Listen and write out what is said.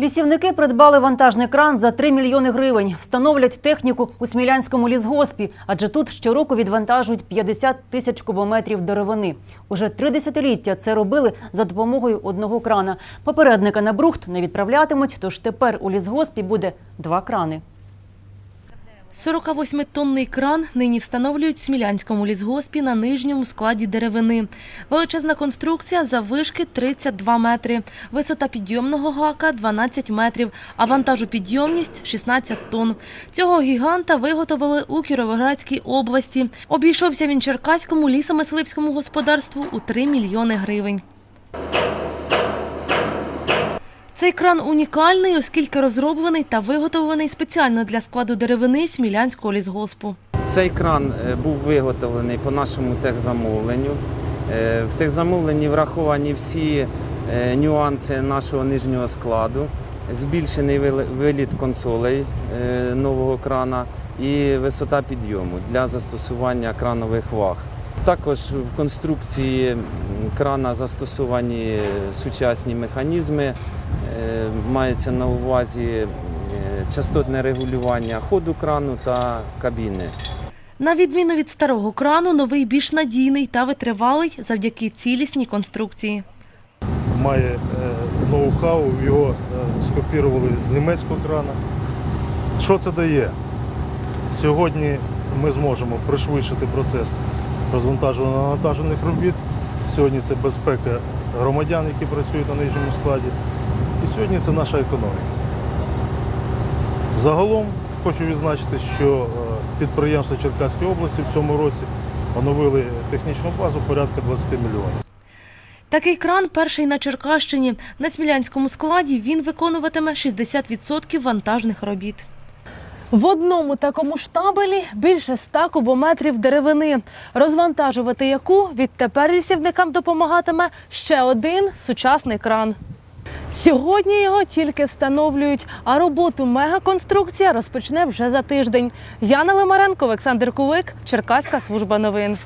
Лісівники придбали вантажний кран за 3 мільйони гривень. Встановлять техніку у Смілянському лісгоспі, адже тут щороку відвантажують 50 тисяч кубометрів деревини. Уже три десятиліття це робили за допомогою одного крана. Попередника на брухт не відправлятимуть, тож тепер у лісгоспі буде два крани. 48-тонний кран нині встановлюють в Смілянському лісгоспі на нижньому складі деревини. Величезна конструкція заввишки 32 метри, висота підйомного гака 12 метрів, а вантажопідйомність 16 тонн. Цього гіганта виготовили у Кіровоградській області. Обійшовся він Черкаському лісомисливському господарству у 3 мільйони гривень. Цей кран унікальний, оскільки розроблений та виготовлений спеціально для складу деревини Смілянського лісгоспу. Цей кран е, був виготовлений по нашому техзамовленню. Е, В техзамовленні враховані всі е, нюанси нашого нижнього складу, збільшений виліт консолей нового крана і висота підйому для застосування кранових ваг. Також в конструкції крана застосовані сучасні механізми. Е, Мається на увазі е, частотне регулювання ходу крану та кабіни. На відміну від старого крану, новий більш надійний та витривалий завдяки цілісній конструкції. має е, ноу-хау, його скопірували з німецького крана. Що це дає? Сьогодні ми зможемо пришвидшити процес розвантажування навантажених робіт. Сьогодні це безпека громадян, які працюють на нижньому складі. І сьогодні це наша економіка. Загалом хочу відзначити, що е, підприємства Черкаської області в цьому році оновили технічну базу порядка 20 мільйонів. Такий кран перший на Черкащині. На смілянському складі він виконуватиме 60% вантажних робіт. В одному такому штабелі більше ста кубометрів деревини, розвантажувати яку відтепер лісівникам допомагатиме ще один сучасний кран. Сьогодні його тільки встановлюють, а роботу мегаконструкція розпочне вже за тиждень. Яна Вимаренко, Олександр Кулик, Черкаська служба новин.